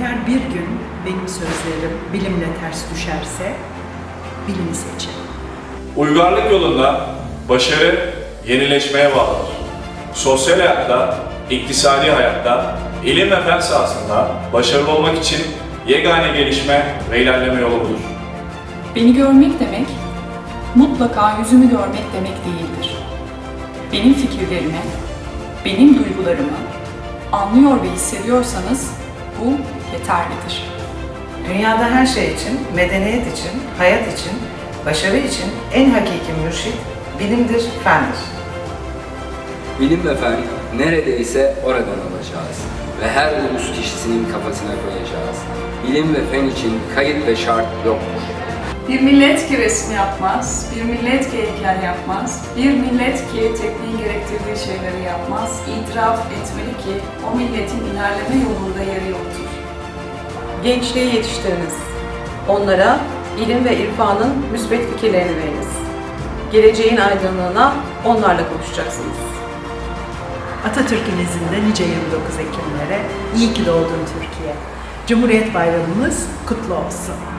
Eğer bir gün benim sözlerim bilimle ters düşerse bilimi seçin. Uygarlık yolunda başarı yenileşmeye bağlıdır. Sosyal hayatta, iktisadi hayatta, ilim ve fen sahasında başarılı olmak için yegane gelişme ve ilerleme yolu budur. Beni görmek demek, mutlaka yüzümü görmek demek değildir. Benim fikirlerimi, benim duygularımı anlıyor ve hissediyorsanız bu yeterlidir. Dünyada her şey için, medeniyet için, hayat için, başarı için en hakiki mürşit bilimdir, fendir. Bilim ve fen neredeyse oradan alacağız ve her ulus kişisinin kafasına koyacağız. Bilim ve fen için kayıt ve şart yoktur. Bir millet ki resim yapmaz, bir millet ki heykel yapmaz, bir millet ki tekniğin gerektirdiği şeyleri yapmaz, itiraf etmeli ki o milletin ilerleme yolunda yeri yoktur. Gençliği yetiştiriniz. Onlara ilim ve irfanın müsbet fikirlerini veriniz. Geleceğin aydınlığına onlarla konuşacaksınız. Atatürk'ün izinde nice 29 Ekimlere iyi ki doğdun Türkiye. Cumhuriyet Bayramımız kutlu olsun.